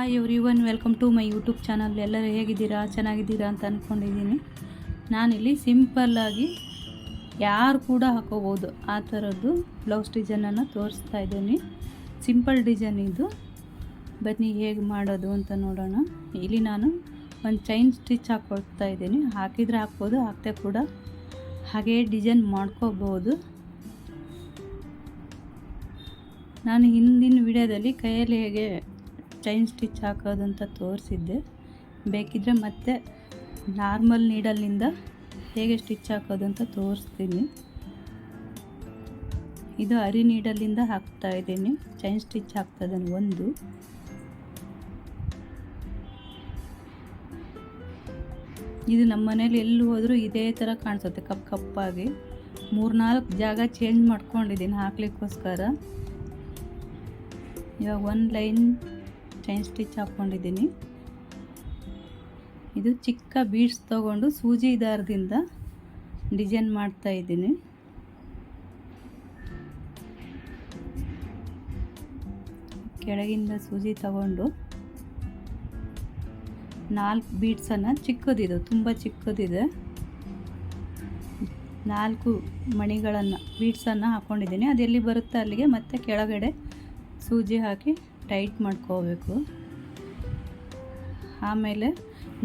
Hi everyone welcome to my YouTube channel ಎಲ್ಲರೂ ಹೇಗಿದ್ದೀರಾ? ಚೆನ್ನಾಗಿದ್ದೀರಾ ಅಂತ ಅಂದ್ಕೊಂಡಿದ್ದೀನಿ ನಾನಿಲ್ಲಿ ಸಿಂಪಲ್ಲಾಗಿ ಯಾರು ಕೂಡ ಹಾಕೋಬೋದು. ಆ ಥರದ್ದು ಬ್ಲೌಸ್ ಡಿಸೈನನ್ನು ತೋರಿಸ್ತಾ ಇದ್ದೀನಿ. ಸಿಂಪಲ್ ಡಿಸೈನ್ ಇದು. ಬನ್ನಿ ಹೇಗೆ ಮಾಡೋದು ಅಂತ ನೋಡೋಣ. ಇಲ್ಲಿ ನಾನು ಒಂದು ಚೈನ್ ಸ್ಟಿಚ್ ಹಾಕ್ಕೊಳ್ತಾ ಇದ್ದೀನಿ. ಹಾಕಿದರೆ ಹಾಕ್ಬೋದು ಹಾಕ್ತೆ ಕೂಡ ಹಾಗೇ ಡಿಸೈನ್ ಮಾಡ್ಕೋಬೋದು. ನಾನು ಹಿಂದಿನ ವಿಡಿಯೋದಲ್ಲಿ ಕೈಯಲ್ಲಿ ಹೇಗೆ ಚೈನ್ ಸ್ಟಿಚ್ ಹಾಕೋದಂತ ತೋರಿಸಿದ್ದೆ. ಬೇಕಿದ್ದರೆ ಮತ್ತೆ ನಾರ್ಮಲ್ ನೀಡಲ್ನಿಂದ ಹೇಗೆ ಸ್ಟಿಚ್ ಹಾಕೋದು ಅಂತ ತೋರಿಸ್ತೀನಿ. ಇದು ಅರಿ ನೀಡಲ್ಲಿಂದ ಹಾಕ್ತಾ ಇದ್ದೀನಿ. ಚೈನ್ ಸ್ಟಿಚ್ ಹಾಕ್ತಾ ಒಂದು. ಇದು ನಮ್ಮ ಮನೇಲಿ ಎಲ್ಲಿ ಹೋದರೂ ಇದೇ ಥರ ಕಾಣಿಸುತ್ತೆ ಕಪ್ ಕಪ್ಪಾಗಿ. ಮೂರ್ನಾಲ್ಕು ಜಾಗ ಚೇಂಜ್ ಮಾಡ್ಕೊಂಡಿದ್ದೀನಿ ಹಾಕ್ಲಿಕ್ಕೋಸ್ಕರ. ಇವಾಗ ಒಂದು ಲೈನ್ ಚೈನ್ ಸ್ಟಿಚ್ ಹಾಕ್ಕೊಂಡಿದ್ದೀನಿ. ಇದು ಚಿಕ್ಕ ಬೀಡ್ಸ್ ತಗೊಂಡು ಸೂಜಿ ದಾರದಿಂದ ಡಿಸೈನ್ ಮಾಡ್ತಾ ಇದ್ದೀನಿ. ಕೆಳಗಿಂದ ಸೂಜಿ ತಗೊಂಡು ನಾಲ್ಕು ಬೀಡ್ಸನ್ನು ಚಿಕ್ಕದಿದೆ, ತುಂಬ ಚಿಕ್ಕದಿದೆ. ನಾಲ್ಕು ಮಣಿಗಳನ್ನು ಬೀಡ್ಸನ್ನು ಹಾಕ್ಕೊಂಡಿದ್ದೀನಿ ಅದೆಲ್ಲಿ ಬರುತ್ತೆ ಅಲ್ಲಿಗೆ ಮತ್ತೆ ಕೆಳಗಡೆ ಸೂಜಿ ಹಾಕಿ ಟೈಟ್ ಮಾಡ್ಕೋಬೇಕು. ಆಮೇಲೆ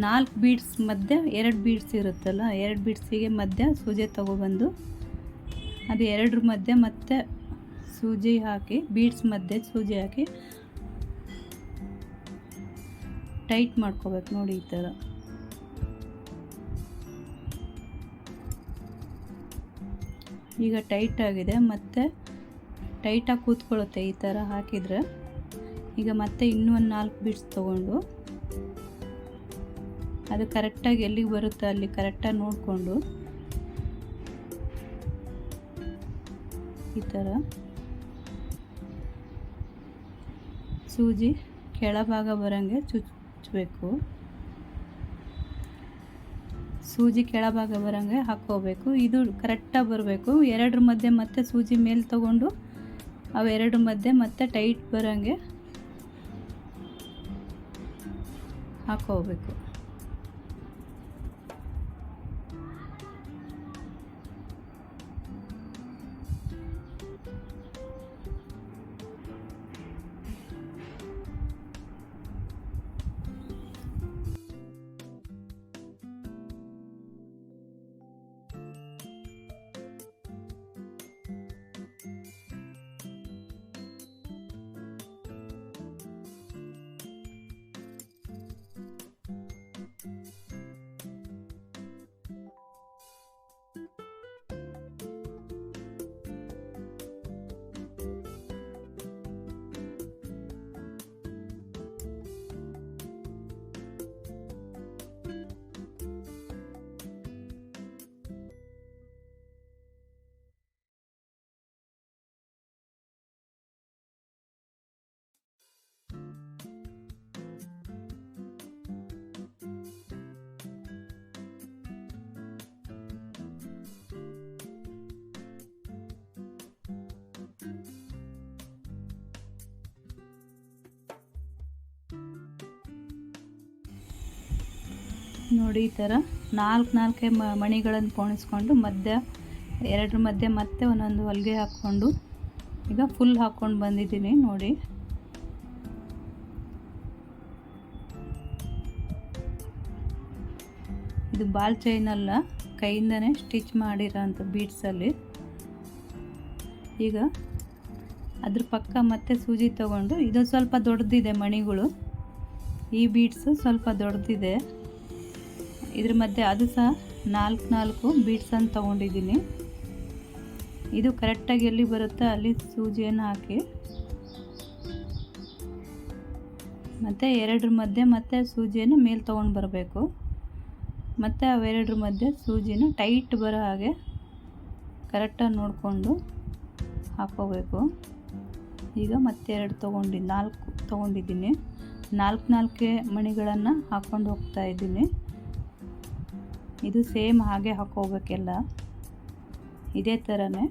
ನಾಲ್ಕು ಬೀಡ್ಸ್ ಮಧ್ಯೆ ಎರಡು ಬೀಡ್ಸ್ ಇರುತ್ತಲ್ಲ, ಎರಡು ಬೀಡ್ಸಿಗೆ ಮಧ್ಯ ಸೂಜೆ ತಗೊಬಂದು ಅದು ಎರಡರ ಮಧ್ಯೆ ಮತ್ತೆ ಸೂಜಿ ಹಾಕಿ, ಬೀಡ್ಸ್ ಮಧ್ಯೆ ಸೂಜಿ ಹಾಕಿ ಟೈಟ್ ಮಾಡ್ಕೋಬೇಕು ನೋಡಿ ಈ ಥರ. ಈಗ ಟೈಟ್ ಆಗಿದೆ, ಮತ್ತು ಟೈಟಾಗಿ ಕೂತ್ಕೊಳ್ಳುತ್ತೆ ಈ ಥರ ಹಾಕಿದರೆ. ಈಗ ಮತ್ತೆ ಇನ್ನೂ ಒಂದು ನಾಲ್ಕು ಬಿಟ್ಸ್ ತೊಗೊಂಡು ಅದು ಕರೆಕ್ಟಾಗಿ ಎಲ್ಲಿಗೆ ಬರುತ್ತೆ ಅಲ್ಲಿ ಕರೆಕ್ಟಾಗಿ ನೋಡಿಕೊಂಡು ಈ ಥರ. ಸೂಜಿ ಕೆಳಭಾಗ ಬರೋಂಗೆ ಚುಚ್ಚಬೇಕು. ಸೂಜಿ ಕೆಳಭಾಗ ಬರೋಂಗೆ ಹಾಕ್ಕೋಬೇಕು. ಇದು ಕರೆಕ್ಟಾಗಿ ಬರಬೇಕು. ಎರಡರ ಮಧ್ಯೆ ಮತ್ತೆ ಸೂಜಿ ಮೇಲೆ ತಗೊಂಡು ಅವೆರಡು ಮಧ್ಯೆ ಮತ್ತೆ ಟೈಟ್ ಬರೋಂಗೆ ಹಾಕೋಬೇಕು. ನೋಡಿ ಈ ಥರ ನಾಲ್ಕು ನಾಲ್ಕೇ ಮಣಿಗಳನ್ನು ಪೋಣಿಸ್ಕೊಂಡು ಮಧ್ಯ, ಎರಡರ ಮಧ್ಯೆ ಮತ್ತೆ ಒಂದೊಂದು ಹೊಲಿಗೆ ಹಾಕ್ಕೊಂಡು, ಈಗ ಫುಲ್ ಹಾಕ್ಕೊಂಡು ಬಂದಿದ್ದೀನಿ ನೋಡಿ. ಇದು ಬಾಲ್ ಚೈನ್ ಅಲ್ಲ, ಕೈಯಿಂದನೇ ಸ್ಟಿಚ್ ಮಾಡಿರೋಂಥ ಬೀಡ್ಸಲ್ಲಿ ಈಗ ಅದ್ರ ಪಕ್ಕ ಮತ್ತೆ ಸೂಜಿ ತಗೊಂಡು ಇದು ಸ್ವಲ್ಪ ದೊಡ್ಡದಿದೆ ಮಣಿಗಳು. ಈ ಬೀಡ್ಸು ಸ್ವಲ್ಪ ದೊಡ್ಡದಿದೆ. ಇದ್ರ ಮಧ್ಯೆ ಅದು ಸಹ ನಾಲ್ಕು ನಾಲ್ಕು ಬೀಟ್ಸನ್ನು ತೊಗೊಂಡಿದ್ದೀನಿ. ಇದು ಕರೆಕ್ಟಾಗಿ ಎಲ್ಲಿ ಬರುತ್ತೋ ಅಲ್ಲಿ ಸೂಜಿಯನ್ನು ಹಾಕಿ. ಮತ್ತು ಎರಡರ ಮಧ್ಯೆ ಮತ್ತೆ ಸೂಜಿಯನ್ನು ಮೇಲೆ ತೊಗೊಂಡು ಬರಬೇಕು. ಮತ್ತು ಅವೆರಡರ ಮಧ್ಯೆ ಸೂಜಿನ ಟೈಟ್ ಬರೋ ಹಾಗೆ ಕರೆಕ್ಟಾಗಿ ನೋಡಿಕೊಂಡು ಹಾಕೋಬೇಕು. ಈಗ ಮತ್ತೆ ಎರಡು ತೊಗೊಂಡು ನಾಲ್ಕು ತೊಗೊಂಡಿದ್ದೀನಿ. ನಾಲ್ಕು ನಾಲ್ಕೇ ಮಣಿಗಳನ್ನು ಹಾಕ್ಕೊಂಡು ಹೋಗ್ತಾ ಇದ್ದೀನಿ. ಇದು ಸೇಮ್ ಹಾಗೆ ಹಾಕೋಬೇಕೆಲ್ಲ. ಇದೇ ಥರನೇ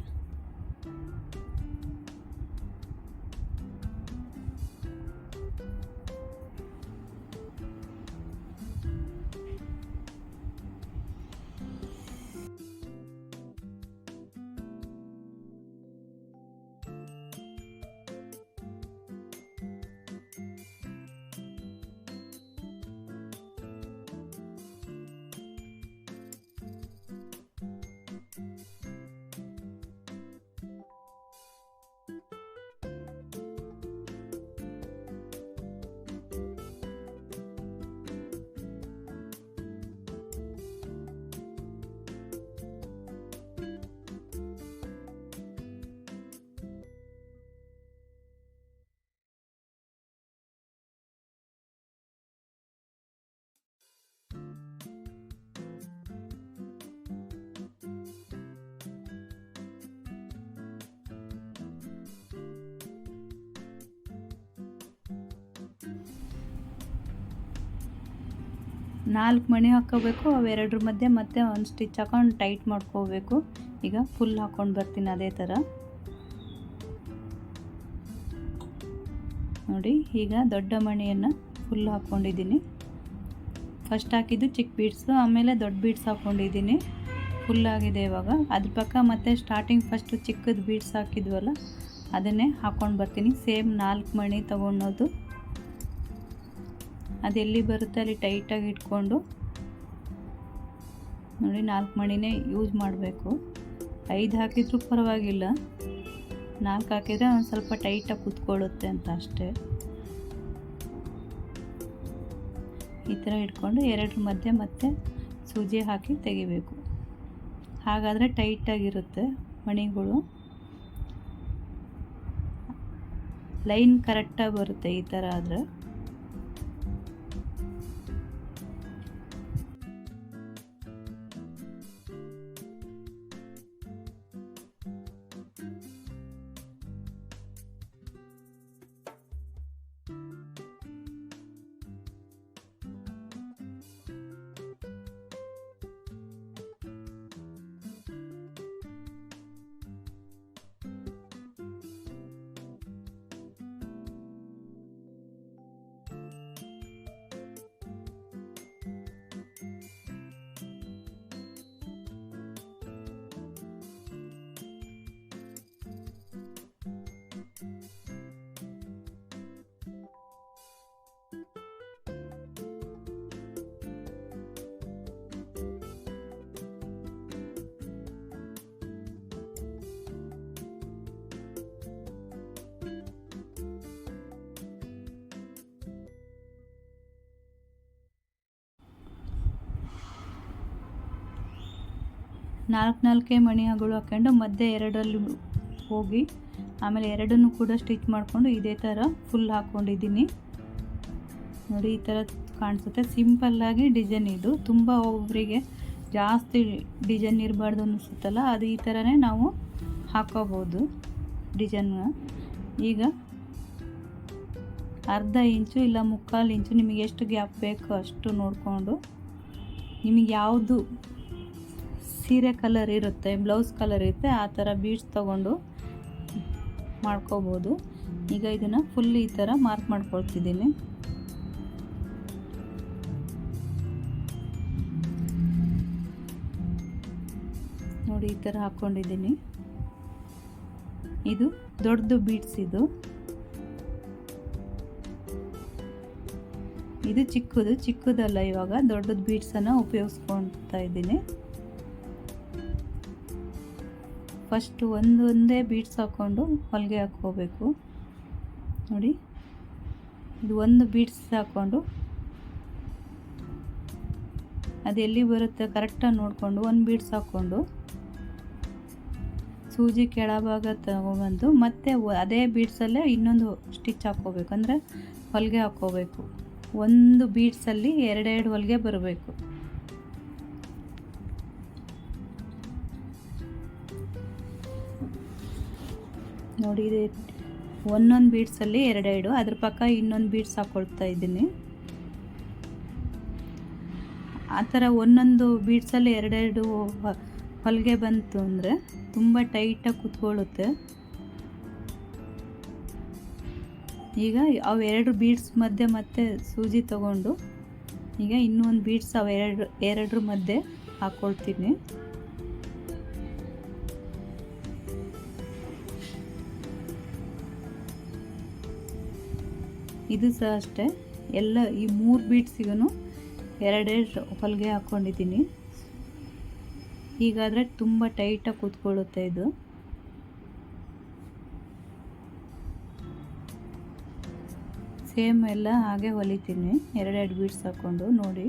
ನಾಲ್ಕು ಮಣಿ ಹಾಕ್ಕೋಬೇಕು ಅವೆರಡ್ರ ಮಧ್ಯೆ ಮತ್ತೆ ಒಂದು ಸ್ಟಿಚ್ ಹಾಕೊಂಡು ಟೈಟ್ ಮಾಡ್ಕೋಬೇಕು. ಈಗ ಫುಲ್ ಹಾಕ್ಕೊಂಡು ಬರ್ತೀನಿ ಅದೇ ಥರ. ನೋಡಿ, ಈಗ ದೊಡ್ಡ ಮಣಿಯನ್ನು ಫುಲ್ ಹಾಕ್ಕೊಂಡಿದ್ದೀನಿ. ಫಸ್ಟ್ ಹಾಕಿದ್ದು ಚಿಕ್ಕ ಬೀಡ್ಸು ಆಮೇಲೆ ದೊಡ್ಡ ಬೀಡ್ಸ್ ಹಾಕ್ಕೊಂಡಿದ್ದೀನಿ. ಫುಲ್ ಆಗಿದೆ ಇವಾಗ. ಅದ್ರ ಪಕ್ಕ ಮತ್ತೆ ಸ್ಟಾರ್ಟಿಂಗ್ ಫಸ್ಟು ಚಿಕ್ಕದು ಬೀಡ್ಸ್ ಹಾಕಿದ್ವಲ್ಲ, ಅದನ್ನೇ ಹಾಕ್ಕೊಂಡು ಬರ್ತೀನಿ. ಸೇಮ್ ನಾಲ್ಕು ಮಣಿ ತೊಗೊಳೋದು ಅದೆಲ್ಲಿ ಬರುತ್ತೆ ಅಲ್ಲಿ ಟೈಟಾಗಿ ಇಟ್ಕೊಂಡು ನೋಡಿ ನಾಲ್ಕು ಮಣಿನೇ ಯೂಸ್ ಮಾಡಬೇಕು. ಐದು ಹಾಕಿದ್ರೂ ಪರವಾಗಿಲ್ಲ. ನಾಲ್ಕು ಹಾಕಿದರೆ ಒಂದು ಸ್ವಲ್ಪ ಟೈಟಾಗಿ ಕುತ್ಕೊಳ್ಳುತ್ತೆ ಅಂತ ಅಷ್ಟೇ. ಈ ಥರ ಇಟ್ಕೊಂಡು ಎರಡರ ಮಧ್ಯೆ ಮತ್ತೆ ಸೂಜಿ ಹಾಕಿ ತೆಗಿಬೇಕು. ಹಾಗಾದರೆ ಟೈಟಾಗಿರುತ್ತೆ ಮಣಿಗಳು. ಲೈನ್ ಕರೆಕ್ಟಾಗಿ ಬರುತ್ತೆ ಈ ಥರ ಆದರೆ. ನಾಲ್ಕು ನಾಲ್ಕೇ ಮಣಿಗಳು ಹಾಕ್ಕೊಂಡು ಮಧ್ಯೆ ಎರಡರಲ್ಲಿ ಹೋಗಿ ಆಮೇಲೆ ಎರಡನ್ನು ಕೂಡ ಸ್ಟಿಚ್ ಮಾಡಿಕೊಂಡು ಇದೇ ಥರ ಫುಲ್ ಹಾಕ್ಕೊಂಡಿದ್ದೀನಿ. ನೋಡಿ, ಈ ಥರ ಕಾಣಿಸುತ್ತೆ. ಸಿಂಪಲ್ಲಾಗಿ ಡಿಸೈನ್ ಇದು. ತುಂಬ ಒಬ್ಬರಿಗೆ ಜಾಸ್ತಿ ಡಿಸೈನ್ ಇರಬಾರ್ದು ಅನಿಸುತ್ತಲ್ಲ, ಅದು ಈ ಥರನೇ ನಾವು ಹಾಕೋಬೋದು ಡಿಸೈನ್ ಈಗ ಅರ್ಧ ಇಂಚು ಇಲ್ಲ ಮುಕ್ಕಾಲು ಇಂಚು ನಿಮಗೆ ಎಷ್ಟು ಗ್ಯಾಪ್ ಬೇಕೋ ಅಷ್ಟು ನೋಡಿಕೊಂಡು ನಿಮಗೆ ಯಾವುದು ಸೀರೆ ಕಲರ್ ಇರುತ್ತೆ ಬ್ಲೌಸ್ ಕಲರ್ ಇರುತ್ತೆ, ಆ ಥರ ಬೀಡ್ಸ್ ತೊಗೊಂಡು ಮಾಡ್ಕೋಬೋದು. ಈಗ ಇದನ್ನು ಫುಲ್ ಈ ಥರ ಮಾರ್ಕ್ ಮಾಡ್ಕೊಳ್ತಿದ್ದೀನಿ. ನೋಡಿ, ಈ ಥರ ಹಾಕ್ಕೊಂಡಿದ್ದೀನಿ ಇದು ದೊಡ್ಡದು ಬೀಡ್ಸ್ ಇದು. ಇದು ಚಿಕ್ಕದು, ಚಿಕ್ಕದಲ್ಲ ಇವಾಗ ದೊಡ್ಡದು ಬೀಡ್ಸನ್ನು ಉಪಯೋಗಿಸ್ಕೊತಾ ಇದ್ದೀನಿ. ಫಸ್ಟು ಒಂದೊಂದೇ ಒಂದೇ ಬೀಡ್ಸ್ ಹಾಕ್ಕೊಂಡು ಹೊಲಿಗೆ ಹಾಕ್ಕೋಬೇಕು. ನೋಡಿ, ಇದು ಒಂದು ಬೀಡ್ಸ್ ಹಾಕ್ಕೊಂಡು ಅದು ಎಲ್ಲಿ ಬರುತ್ತೆ ಕರೆಕ್ಟಾಗಿ ನೋಡಿಕೊಂಡು ಒಂದು ಬೀಡ್ಸ್ ಹಾಕ್ಕೊಂಡು ಸೂಜಿ ಕೆಳಭಾಗ ತಗೊಬಂದು ಮತ್ತೆ ಅದೇ ಬೀಡ್ಸಲ್ಲೇ ಇನ್ನೊಂದು ಸ್ಟಿಚ್ ಹಾಕ್ಕೋಬೇಕು. ಅಂದರೆ ಹೊಲಿಗೆ ಹಾಕ್ಕೋಬೇಕು. ಒಂದು ಬೀಡ್ಸಲ್ಲಿ ಎರಡೆರಡು ಹೊಲಿಗೆ ಬರಬೇಕು. ನೋಡಿ ಒಂದೊಂದು ಬೀಡ್ಸಲ್ಲಿ ಎರಡೆರಡು. ಅದ್ರ ಪಕ್ಕ ಇನ್ನೊಂದು ಬೀಡ್ಸ್ ಹಾಕ್ಕೊಳ್ತಾ ಇದ್ದೀನಿ. ಆ ಥರ ಒಂದೊಂದು ಬೀಡ್ಸಲ್ಲಿ ಎರಡೆರಡು ಹೊಲಿಗೆ ಬಂತು ಅಂದರೆ ತುಂಬ ಟೈಟಾಗಿ ಕುತ್ಕೊಳ್ಳುತ್ತೆ. ಈಗ ಅವೆರಡು ಬೀಡ್ಸ್ ಮಧ್ಯೆ ಮತ್ತೆ ಸೂಜಿ ತಗೊಂಡು ಈಗ ಇನ್ನೂ ಒಂದು ಬೀಡ್ಸ್ ಅವೆರಡು ಎರಡರ ಮಧ್ಯೆ ಹಾಕ್ಕೊಳ್ತೀನಿ ಇದು ಸಹ ಅಷ್ಟೇ. ಎಲ್ಲ ಈ ಮೂರು ಬೀಟ್ಸಿಗೂ ಎರಡೆರಡು ಹೊಲಿಗೆ ಹಾಕ್ಕೊಂಡಿದ್ದೀನಿ ಹೀಗಾದರೆ ತುಂಬ ಟೈಟಾಗಿ ಕೂತ್ಕೊಳ್ಳುತ್ತೆ ಇದು. ಸೇಮ್ ಎಲ್ಲ ಹಾಗೆ ಹೊಲಿತೀನಿ. ಎರಡೆರಡು ಬೀಟ್ಸ್ ಹಾಕ್ಕೊಂಡು ನೋಡಿ.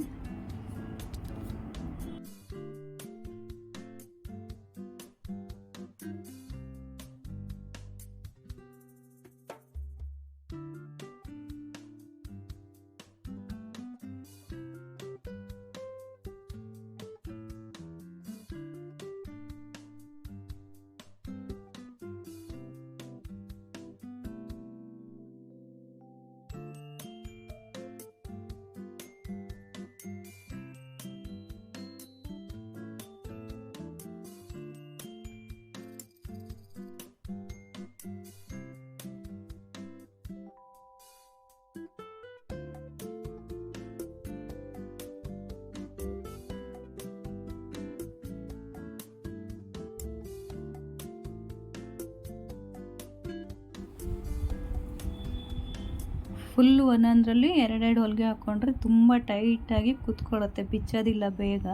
ಫುಲ್ ಒಂದೊಂದರಲ್ಲಿ ಎರಡೆರಡು ಹೊಲಿಗೆ ಹಾಕ್ಕೊಂಡ್ರೆ ತುಂಬ ಟೈಟಾಗಿ ಕೂತ್ಕೊಳ್ಳುತ್ತೆ, ಬಿಚ್ಚೋದಿಲ್ಲ ಬೇಗ.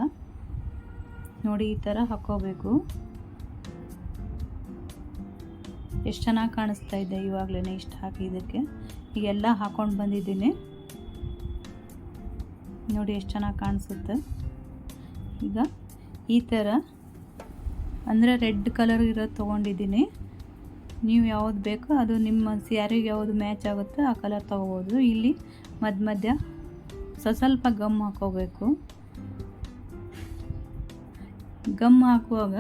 ನೋಡಿ ಈ ಥರ ಹಾಕ್ಕೋಬೇಕು ಎಷ್ಟು ಚೆನ್ನಾಗಿ ಕಾಣಿಸ್ತಾ ಇದೆ ಇವಾಗಲೇ ಇಷ್ಟು ಹಾಕಿದ್ದಕ್ಕೆ ಈಗೆಲ್ಲ ಹಾಕ್ಕೊಂಡು ಬಂದಿದ್ದೀನಿ. ನೋಡಿ ಎಷ್ಟು ಚೆನ್ನಾಗಿ ಕಾಣಿಸುತ್ತೆ. ಈಗ ಈ ಥರ ಅಂದರೆ ರೆಡ್ ಕಲರ್ ಇರೋದು ತೊಗೊಂಡಿದ್ದೀನಿ. ನೀವು ಯಾವ್ದು ಬೇಕೋ ಅದು ನಿಮ್ಮ ಸ್ಯಾರಿಗೆ ಯಾವುದು ಮ್ಯಾಚ್ ಆಗುತ್ತೆ ಆ ಕಲರ್ ತೊಗೋಬೋದು. ಇಲ್ಲಿ ಮಧ್ಯ ಮಧ್ಯ ಸ್ವಲ್ಪ ಗಮ್ ಹಾಕೋಬೇಕು. ಗಮ್ ಹಾಕುವಾಗ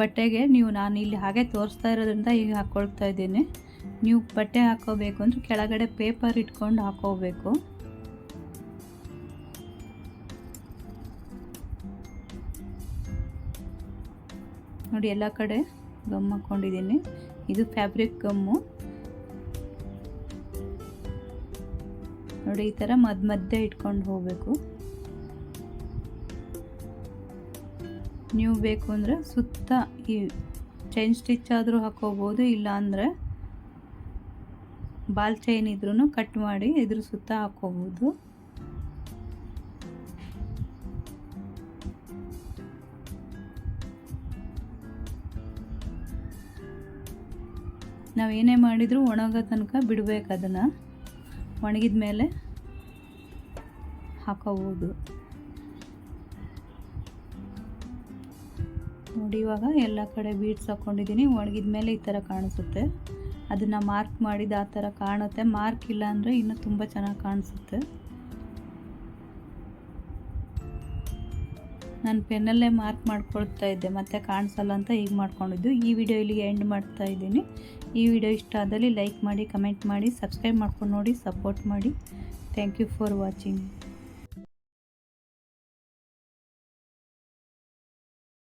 ಬಟ್ಟೆಗೆ ನೀವು ನಾನು ಇಲ್ಲಿ ಹಾಗೆ ತೋರಿಸ್ತಾ ಇರೋದ್ರಿಂದ ಈಗ ಹಾಕ್ಕೊಳ್ತಾ ಇದ್ದೀನಿ. ನೀವು ಬಟ್ಟೆ ಹಾಕೋಬೇಕು ಅಂದರೆ ಕೆಳಗಡೆ ಪೇಪರ್ ಇಟ್ಕೊಂಡು ಹಾಕೋಬೇಕು. ನೋಡಿ ಎಲ್ಲ ಕಡೆ ಗಮ್ ಹಾಕ್ಕೊಂಡಿದ್ದೀನಿ ಇದು ಫ್ಯಾಬ್ರಿಕ್ ಗಮ್ಮು. ನೋಡಿ, ಈ ಥರ ಮಧ್ಯ ಮಧ್ಯೆ ಇಟ್ಕೊಂಡು ಹೋಗಬೇಕು. ನೀವು ಬೇಕು ಅಂದರೆ ಸುತ್ತ ಈ ಚೈನ್ ಸ್ಟಿಚ್ ಆದರೂ ಹಾಕೋಬೋದು, ಇಲ್ಲ ಅಂದರೆ ಬಾಲ್ ಚೈನ್ ಇದ್ರೂ ಕಟ್ ಮಾಡಿ ಇದ್ರ ಸುತ್ತ ಹಾಕೋಬೋದು. ನಾವು ಏನೇ ಮಾಡಿದರೂ ಒಣಗೋ ತನಕ ಬಿಡಬೇಕು ಅದನ್ನು. ಒಣಗಿದ ಮೇಲೆ ಹಾಕೋಬೋದು. ನೋಡಿ ಇವಾಗ ಎಲ್ಲ ಕಡೆ ಬೀಡ್ಸ್ ಹಾಕ್ಕೊಂಡಿದ್ದೀನಿ ಒಣಗಿದ ಮೇಲೆ ಈ ಥರ ಕಾಣಿಸುತ್ತೆ. ಅದನ್ನು ಮಾರ್ಕ್ ಮಾಡಿದ ಆ ಥರ ಕಾಣುತ್ತೆ. ಮಾರ್ಕ್ ಇಲ್ಲ ಅಂದರೆ ಇನ್ನೂ ತುಂಬ ಚೆನ್ನಾಗಿ ಕಾಣಿಸುತ್ತೆ. ನಾನು ಪೆನ್ನಲ್ಲೇ ಮಾರ್ಕ್ ಮಾಡ್ಕೊಳ್ತಾ ಇದ್ದೆ. ಮತ್ತೆ ಕಾಣಿಸಲ್ಲ ಅಂತ ಈಗ ಮಾಡ್ಕೊಂಡಿದ್ದು. ಈ ವಿಡಿಯೋ ಇಲ್ಲಿಗೆ ಎಂಡ್ ಮಾಡ್ತಾ ಇದ್ದೀನಿ. ಈ ವಿಡಿಯೋ ಇಷ್ಟ ಆದಲ್ಲಿ ಲೈಕ್ ಮಾಡಿ, ಕಮೆಂಟ್ ಮಾಡಿ, ಸಬ್ಸ್ಕ್ರೈಬ್ ಮಾಡ್ಕೊಂಡು ನೋಡಿ, ಸಪೋರ್ಟ್ ಮಾಡಿ. Thank you for watching